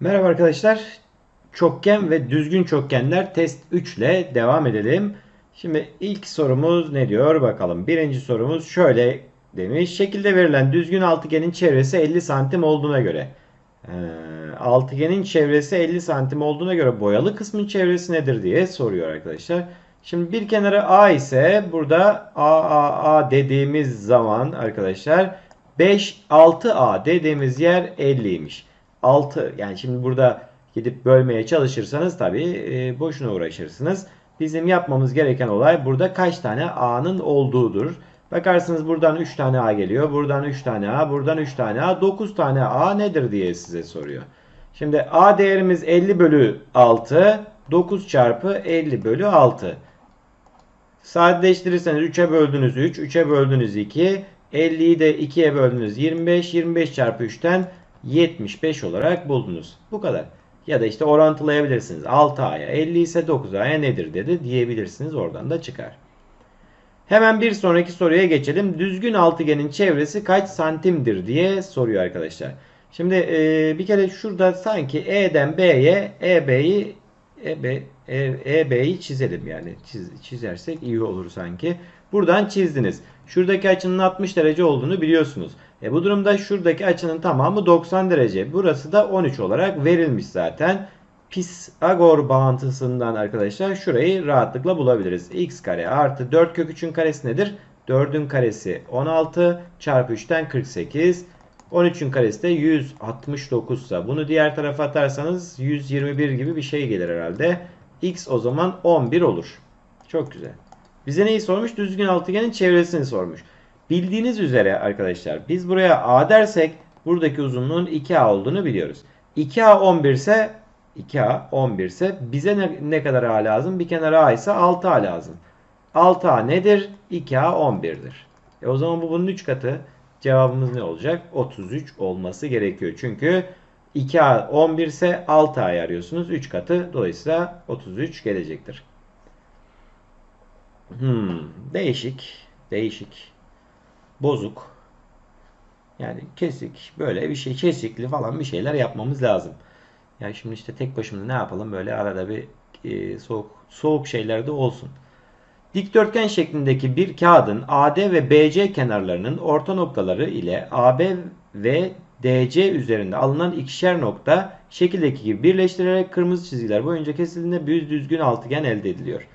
Merhaba arkadaşlar. Çokgen ve düzgün çokgenler test 3 ile devam edelim. Şimdi ilk sorumuz ne diyor bakalım. Birinci sorumuz şöyle demiş. Şekilde verilen düzgün altıgenin çevresi 50 santim olduğuna göre. Ee, altıgenin çevresi 50 santim olduğuna göre boyalı kısmın çevresi nedir diye soruyor arkadaşlar. Şimdi bir kenarı A ise burada A, A, A dediğimiz zaman arkadaşlar 5, 6A dediğimiz yer 50'ymiş. 6 yani şimdi burada gidip bölmeye çalışırsanız tabii e, boşuna uğraşırsınız. Bizim yapmamız gereken olay burada kaç tane A'nın olduğudur. Bakarsınız buradan 3 tane A geliyor. Buradan 3 tane A. Buradan 3 tane A. 9 tane A nedir diye size soruyor. Şimdi A değerimiz 50 bölü 6. 9 çarpı 50 bölü 6. Sadeleştirirseniz 3'e böldünüz 3. 3'e böldünüz 2. 50'yi de 2'ye böldünüz 25. 25 çarpı 3'ten 75 olarak buldunuz. Bu kadar. Ya da işte orantılayabilirsiniz. 6A'ya 50 ise 9A'ya nedir dedi diyebilirsiniz. Oradan da çıkar. Hemen bir sonraki soruya geçelim. Düzgün altıgenin çevresi kaç santimdir diye soruyor arkadaşlar. Şimdi e, bir kere şurada sanki E'den B'ye EB'yi EB, e, EB'yi çizelim yani Çiz, çizersek iyi olur sanki. Buradan çizdiniz. Şuradaki açının 60 derece olduğunu biliyorsunuz. E bu durumda şuradaki açının tamamı 90 derece. Burası da 13 olarak verilmiş zaten. Pisagor bağıntısından arkadaşlar şurayı rahatlıkla bulabiliriz. x kare artı 4 kök 3'ün karesi nedir? 4'ün karesi 16 çarpı 3'ten 48. 13'ün karesi de 169 ise bunu diğer tarafa atarsanız 121 gibi bir şey gelir herhalde. x o zaman 11 olur. Çok güzel. Bize neyi sormuş? Düzgün altıgenin çevresini sormuş. Bildiğiniz üzere arkadaşlar biz buraya A dersek buradaki uzunluğun 2A olduğunu biliyoruz. 2A 11 ise 2A 11 ise bize ne, ne kadar A lazım? Bir kenara A ise 6A lazım. 6A nedir? 2A 11'dir. E o zaman bu bunun 3 katı. Cevabımız ne olacak? 33 olması gerekiyor. Çünkü 2A 11 ise 6A'yı arıyorsunuz. 3 katı. Dolayısıyla 33 gelecektir. Hmm, değişik. Değişik bozuk. Yani kesik böyle bir şey kesikli falan bir şeyler yapmamız lazım. Yani şimdi işte tek başımda ne yapalım böyle arada bir e, soğuk soğuk şeyler de olsun. Dikdörtgen şeklindeki bir kağıdın AD ve BC kenarlarının orta noktaları ile AB ve DC üzerinde alınan ikişer nokta şekildeki gibi birleştirerek kırmızı çizgiler boyunca kesildiğinde bir düzgün altıgen elde ediliyor.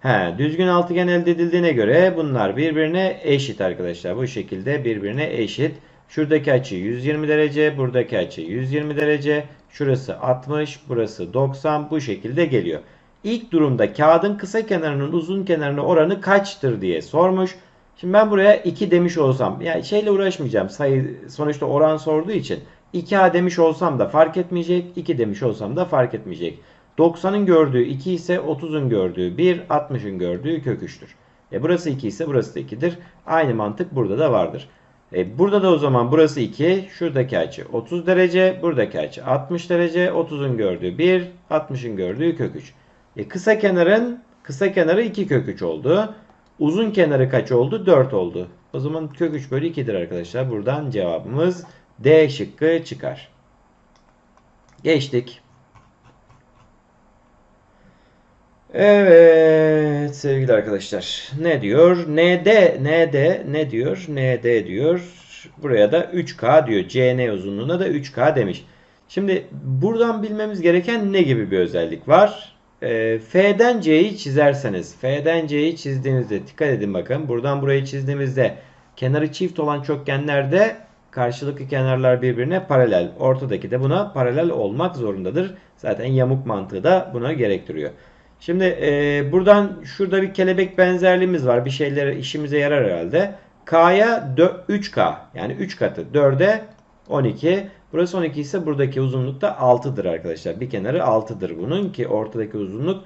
He, düzgün altıgen elde edildiğine göre bunlar birbirine eşit arkadaşlar. Bu şekilde birbirine eşit. Şuradaki açı 120 derece, buradaki açı 120 derece. Şurası 60, burası 90 bu şekilde geliyor. İlk durumda kağıdın kısa kenarının uzun kenarına oranı kaçtır diye sormuş. Şimdi ben buraya 2 demiş olsam, yani şeyle uğraşmayacağım. Sayı sonuçta oran sorduğu için 2A demiş olsam da fark etmeyecek, 2 demiş olsam da fark etmeyecek. 90'ın gördüğü 2 ise 30'un gördüğü 1, 60'ın gördüğü kök 3'tür. E burası 2 ise burası da 2'dir. Aynı mantık burada da vardır. E burada da o zaman burası 2, şuradaki açı 30 derece, buradaki açı 60 derece, 30'un gördüğü 1, 60'ın gördüğü kök 3. E kısa kenarın kısa kenarı 2 kök 3 oldu. Uzun kenarı kaç oldu? 4 oldu. O zaman kök 3 bölü 2'dir arkadaşlar. Buradan cevabımız D şıkkı çıkar. Geçtik. Evet sevgili arkadaşlar. Ne diyor? ND, ND ne diyor? ND diyor. Buraya da 3K diyor. CN uzunluğuna da 3K demiş. Şimdi buradan bilmemiz gereken ne gibi bir özellik var? E, F'den C'yi çizerseniz, F'den C'yi çizdiğinizde dikkat edin bakın. Buradan burayı çizdiğimizde kenarı çift olan çokgenlerde karşılıklı kenarlar birbirine paralel. Ortadaki de buna paralel olmak zorundadır. Zaten yamuk mantığı da buna gerektiriyor. Şimdi e, buradan şurada bir kelebek benzerliğimiz var. Bir şeyler işimize yarar herhalde. K'ya 3K yani 3 katı 4'e 12. Burası 12 ise buradaki uzunluk da 6'dır arkadaşlar. Bir kenarı 6'dır bunun ki ortadaki uzunluk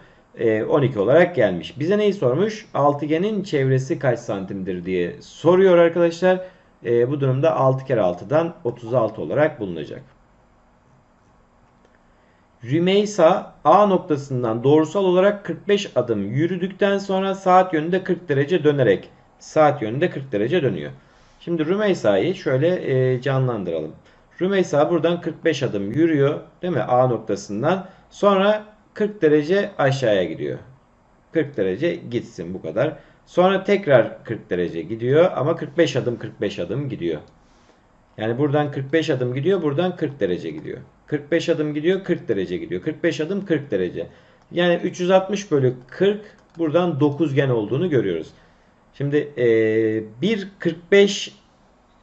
12 olarak gelmiş. Bize neyi sormuş? Altıgenin çevresi kaç santimdir diye soruyor arkadaşlar. E, bu durumda 6 kere 6'dan 36 olarak bulunacak. Rümeysa A noktasından doğrusal olarak 45 adım yürüdükten sonra saat yönünde 40 derece dönerek saat yönünde 40 derece dönüyor. Şimdi Rümeysa'yı şöyle e, canlandıralım. Rümeysa buradan 45 adım yürüyor değil mi A noktasından. Sonra 40 derece aşağıya gidiyor. 40 derece gitsin bu kadar. Sonra tekrar 40 derece gidiyor ama 45 adım 45 adım gidiyor. Yani buradan 45 adım gidiyor, buradan 40 derece gidiyor. 45 adım gidiyor, 40 derece gidiyor. 45 adım 40 derece. Yani 360 bölü 40 buradan dokuzgen olduğunu görüyoruz. Şimdi e, bir 45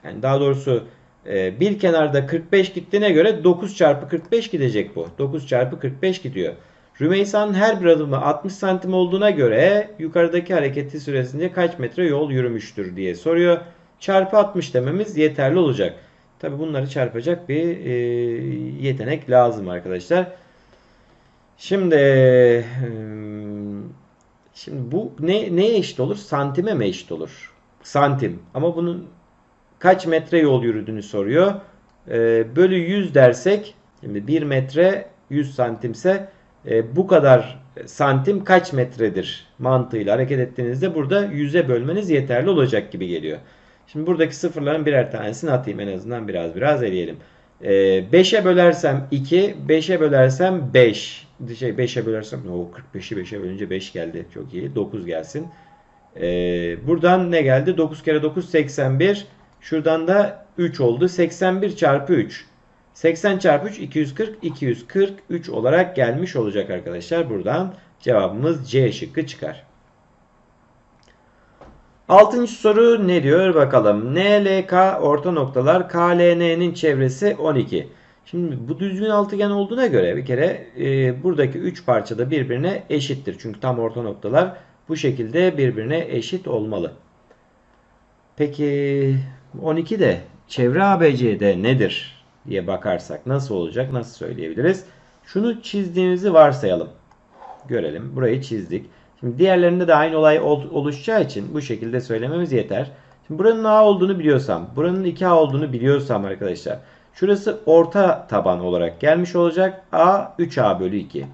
yani daha doğrusu e, bir kenarda 45 gittiğine göre 9 çarpı 45 gidecek bu. 9 çarpı 45 gidiyor. Rümeysa'nın her bir adımı 60 santim olduğuna göre yukarıdaki hareketi süresince kaç metre yol yürümüştür diye soruyor. Çarpı 60 dememiz yeterli olacak. Tabi bunları çarpacak bir e, yetenek lazım arkadaşlar. Şimdi hmm, şimdi bu ne neye eşit olur? Santime mi eşit olur? Santim. Ama bunun kaç metre yol yürüdüğünü soruyor. E, bölü 100 dersek şimdi 1 metre 100 santimse e, bu kadar santim kaç metredir mantığıyla hareket ettiğinizde burada 100'e bölmeniz yeterli olacak gibi geliyor. Şimdi buradaki sıfırların birer tanesini atayım en azından biraz biraz eleyelim. E, 5'e bölersem 2, 5'e bölersem 5. Şey 5'e bölersem o 45'i 5'e bölünce 5 geldi. Çok iyi. 9 gelsin. E, buradan ne geldi? 9 kere 9 81. Şuradan da 3 oldu. 81 çarpı 3. 80 çarpı 3 240 243 olarak gelmiş olacak arkadaşlar. Buradan cevabımız C şıkkı çıkar. Altıncı soru ne diyor bakalım. NLK orta noktalar KLN'nin çevresi 12. Şimdi bu düzgün altıgen olduğuna göre bir kere e, buradaki 3 parça da birbirine eşittir. Çünkü tam orta noktalar bu şekilde birbirine eşit olmalı. Peki 12 de çevre ABC'de nedir diye bakarsak nasıl olacak nasıl söyleyebiliriz? Şunu çizdiğimizi varsayalım. Görelim. Burayı çizdik. Şimdi diğerlerinde de aynı olay oluşacağı için bu şekilde söylememiz yeter. Şimdi buranın A olduğunu biliyorsam, buranın 2A olduğunu biliyorsam arkadaşlar. Şurası orta taban olarak gelmiş olacak. A 3A bölü 2.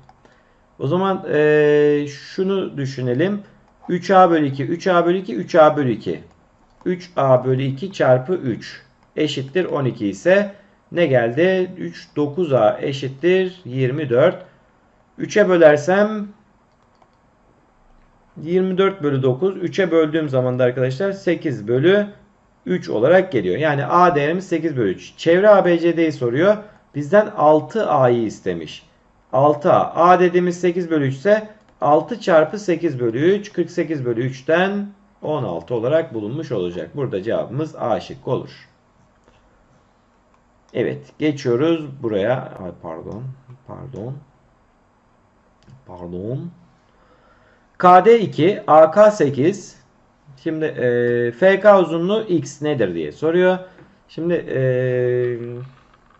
O zaman ee, şunu düşünelim. 3A bölü 2, 3A bölü 2, 3A bölü 2. 3A bölü 2 çarpı 3 eşittir 12 ise ne geldi? 3, 9A eşittir 24. 3'e bölersem 24 bölü 9. 3'e böldüğüm zaman da arkadaşlar 8 bölü 3 olarak geliyor. Yani A değerimiz 8 bölü 3. Çevre ABCD'yi soruyor. Bizden 6A'yı istemiş. 6A. A dediğimiz 8 bölü 3 ise 6 çarpı 8 bölü 3. 48 bölü 3'ten 16 olarak bulunmuş olacak. Burada cevabımız A şıkkı olur. Evet. Geçiyoruz buraya. Ay pardon. Pardon. Pardon. KD2, AK8. Şimdi e, FK uzunluğu X nedir diye soruyor. Şimdi e,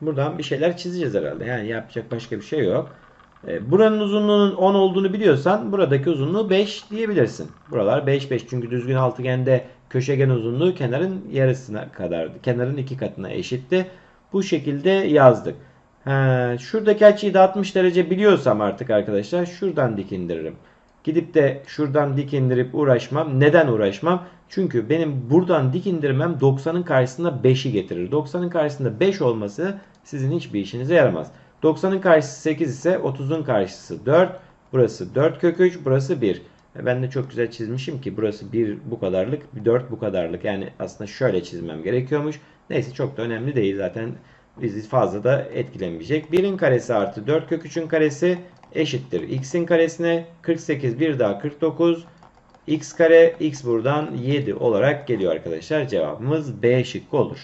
buradan bir şeyler çizeceğiz herhalde. Yani yapacak başka bir şey yok. E, buranın uzunluğunun 10 olduğunu biliyorsan buradaki uzunluğu 5 diyebilirsin. Buralar 5 5 çünkü düzgün altıgende köşegen uzunluğu kenarın yarısına kadardı. Kenarın iki katına eşitti. Bu şekilde yazdık. Ha, şuradaki açıyı da 60 derece biliyorsam artık arkadaşlar şuradan dik indiririm. Gidip de şuradan dik indirip uğraşmam. Neden uğraşmam? Çünkü benim buradan dik indirmem 90'ın karşısında 5'i getirir. 90'ın karşısında 5 olması sizin hiçbir işinize yaramaz. 90'ın karşısı 8 ise 30'un karşısı 4. Burası 4 kök 3, burası 1. Ben de çok güzel çizmişim ki burası 1 bu kadarlık, 4 bu kadarlık. Yani aslında şöyle çizmem gerekiyormuş. Neyse çok da önemli değil zaten bizi fazla da etkilemeyecek. 1'in karesi artı 4 kök 3'ün karesi eşittir. X'in karesine 48 bir daha 49. X kare X buradan 7 olarak geliyor arkadaşlar. Cevabımız B şıkkı olur.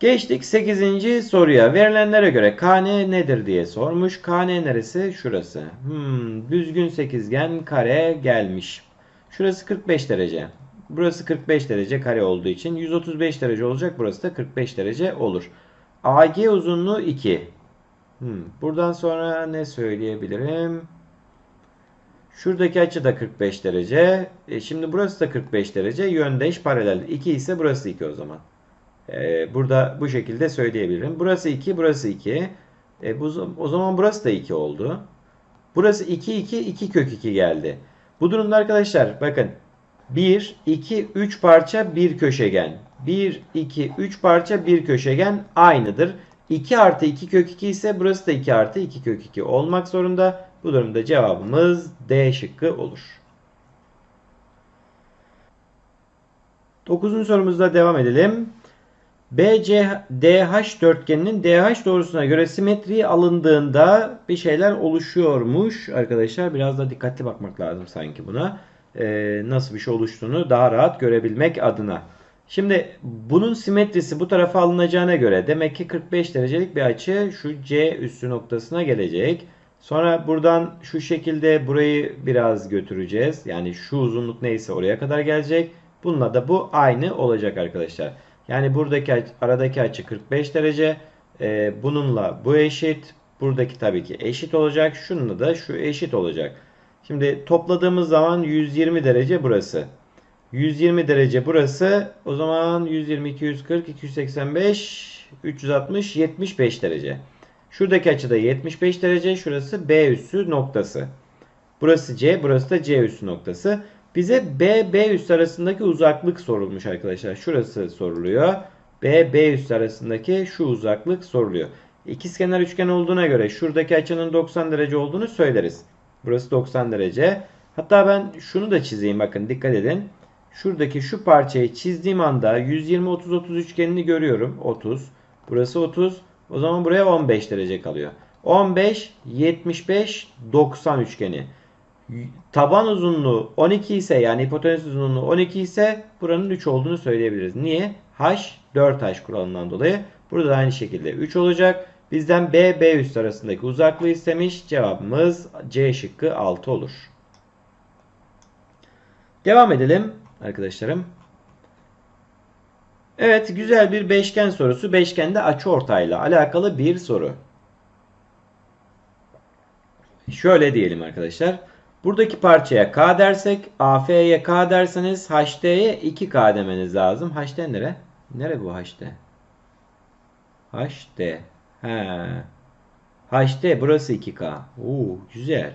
Geçtik 8. soruya. Verilenlere göre KN nedir diye sormuş. KN neresi? Şurası. Hmm, düzgün sekizgen kare gelmiş. Şurası 45 derece. Burası 45 derece kare olduğu için 135 derece olacak. Burası da 45 derece olur. AG uzunluğu 2. Hmm, buradan sonra ne söyleyebilirim? Şuradaki açı da 45 derece. E şimdi burası da 45 derece. Yöndeş paralel. 2 ise burası 2 o zaman. E, burada bu şekilde söyleyebilirim. Burası 2, burası 2. E, bu, o zaman burası da 2 oldu. Burası 2, 2, 2 kök 2 geldi. Bu durumda arkadaşlar bakın 1, 2, 3 parça bir köşegen. 1, 2, 3 parça bir köşegen aynıdır. 2 artı 2 kök 2 ise burası da 2 artı 2 kök 2 olmak zorunda. Bu durumda cevabımız D şıkkı olur. 9. sorumuzda devam edelim. BCDH dörtgeninin DH doğrusuna göre simetriği alındığında bir şeyler oluşuyormuş arkadaşlar. Biraz da dikkatli bakmak lazım sanki buna. Ee, nasıl bir şey oluştuğunu daha rahat görebilmek adına. Şimdi bunun simetrisi bu tarafa alınacağına göre demek ki 45 derecelik bir açı şu C üssü noktasına gelecek. Sonra buradan şu şekilde burayı biraz götüreceğiz. Yani şu uzunluk neyse oraya kadar gelecek. Bununla da bu aynı olacak arkadaşlar. Yani buradaki aradaki açı 45 derece. Ee, bununla bu eşit. Buradaki tabii ki eşit olacak. Şununla da şu eşit olacak. Şimdi topladığımız zaman 120 derece burası. 120 derece burası. O zaman 120, 240, 285, 360, 75 derece. Şuradaki açıda 75 derece. Şurası B üssü noktası. Burası C, burası da C üssü noktası. Bize B, B üssü arasındaki uzaklık sorulmuş arkadaşlar. Şurası soruluyor. B, B üssü arasındaki şu uzaklık soruluyor. İkizkenar üçgen olduğuna göre şuradaki açının 90 derece olduğunu söyleriz. Burası 90 derece. Hatta ben şunu da çizeyim bakın dikkat edin. Şuradaki şu parçayı çizdiğim anda 120 30 30 üçgenini görüyorum. 30. Burası 30. O zaman buraya 15 derece kalıyor. 15 75 90 üçgeni. Taban uzunluğu 12 ise yani hipotenüs uzunluğu 12 ise buranın 3 olduğunu söyleyebiliriz. Niye? H 4H kuralından dolayı. Burada da aynı şekilde 3 olacak. Bizden B, B üst arasındaki uzaklığı istemiş. Cevabımız C şıkkı 6 olur. Devam edelim arkadaşlarım. Evet güzel bir beşgen sorusu. Beşgende açıortayla alakalı bir soru. Şöyle diyelim arkadaşlar. Buradaki parçaya K dersek AF'ye K derseniz HD'ye 2K demeniz lazım. HD nere? Nere bu HD? HD. He. HD burası 2K. Oo, güzel.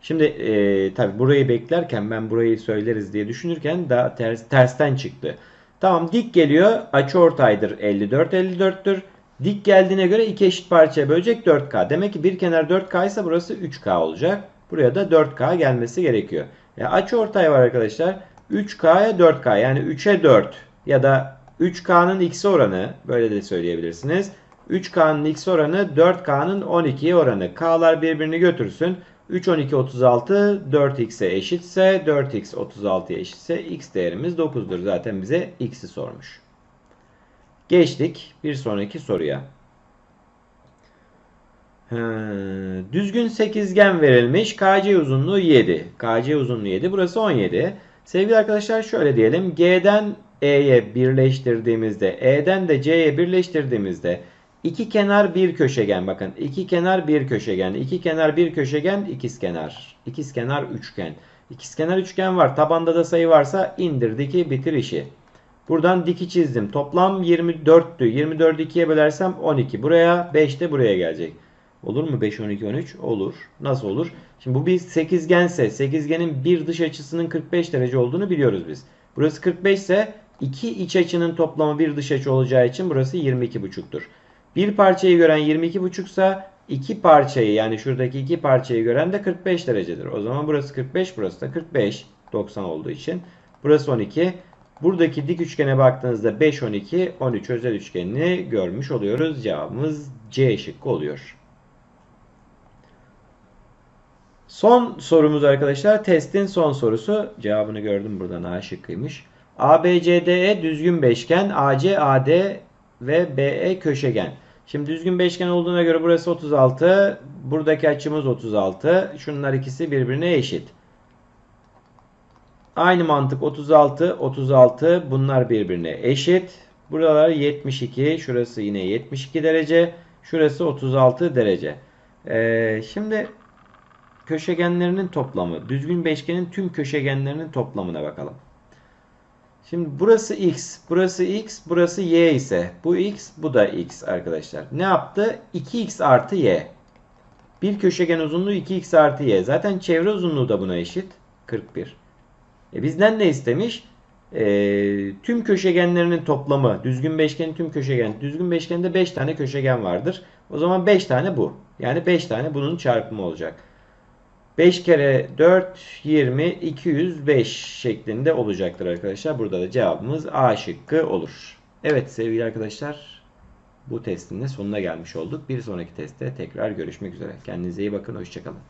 Şimdi e, tabi burayı beklerken ben burayı söyleriz diye düşünürken daha ters, tersten çıktı. Tamam dik geliyor. Açı ortaydır 54 54'tür. Dik geldiğine göre iki eşit parçaya bölecek 4K. Demek ki bir kenar 4K ise burası 3K olacak. Buraya da 4K gelmesi gerekiyor. Ya açı ortay var arkadaşlar. 3K'ya 4K yani 3'e 4 ya da 3K'nın x oranı böyle de söyleyebilirsiniz. 3K'nın x oranı 4K'nın 12'ye oranı. K'lar birbirini götürsün. 3, 12, 36 4x'e eşitse 4x 36'ya eşitse x değerimiz 9'dur. Zaten bize x'i sormuş. Geçtik bir sonraki soruya. Düzgün sekizgen verilmiş. KC uzunluğu 7. KC uzunluğu 7. Burası 17. Sevgili arkadaşlar şöyle diyelim. G'den E'ye birleştirdiğimizde, E'den de C'ye birleştirdiğimizde iki kenar bir köşegen. Bakın iki kenar bir köşegen. iki kenar bir köşegen ikizkenar. İkizkenar üçgen. İkizkenar üçgen var. Tabanda da sayı varsa indirdik bitir işi. Buradan diki çizdim. Toplam 24'tü. 24'ü 2'ye bölersem 12. Buraya 5 de buraya gelecek. Olur mu 5, 12, 13? Olur. Nasıl olur? Şimdi bu bir sekizgense sekizgenin bir dış açısının 45 derece olduğunu biliyoruz biz. Burası 45 ise iki iç açının toplamı bir dış açı olacağı için burası 22,5'tur. Bir parçayı gören 22,5 ise iki parçayı yani şuradaki iki parçayı gören de 45 derecedir. O zaman burası 45 burası da 45 90 olduğu için. Burası 12. Buradaki dik üçgene baktığınızda 5, 12, 13 özel üçgenini görmüş oluyoruz. Cevabımız C şıkkı oluyor. Son sorumuz arkadaşlar testin son sorusu. Cevabını gördüm buradan A şıkkıymış. ABCDE düzgün beşgen, AC, AD ve BE köşegen. Şimdi düzgün beşgen olduğuna göre burası 36. Buradaki açımız 36. Şunlar ikisi birbirine eşit. Aynı mantık 36, 36 bunlar birbirine eşit. Buralar 72. Şurası yine 72 derece. Şurası 36 derece. Ee, şimdi köşegenlerinin toplamı. Düzgün beşgenin tüm köşegenlerinin toplamına bakalım. Şimdi burası x, burası x, burası y ise bu x, bu da x arkadaşlar. Ne yaptı? 2x artı y. Bir köşegen uzunluğu 2x artı y. Zaten çevre uzunluğu da buna eşit. 41. E bizden ne istemiş? e, tüm köşegenlerinin toplamı düzgün beşgenin tüm köşegen düzgün beşgende 5 tane köşegen vardır. O zaman 5 tane bu. Yani 5 tane bunun çarpımı olacak. 5 kere 4 20 205 şeklinde olacaktır arkadaşlar. Burada da cevabımız A şıkkı olur. Evet sevgili arkadaşlar bu testin de sonuna gelmiş olduk. Bir sonraki testte tekrar görüşmek üzere. Kendinize iyi bakın. Hoşçakalın.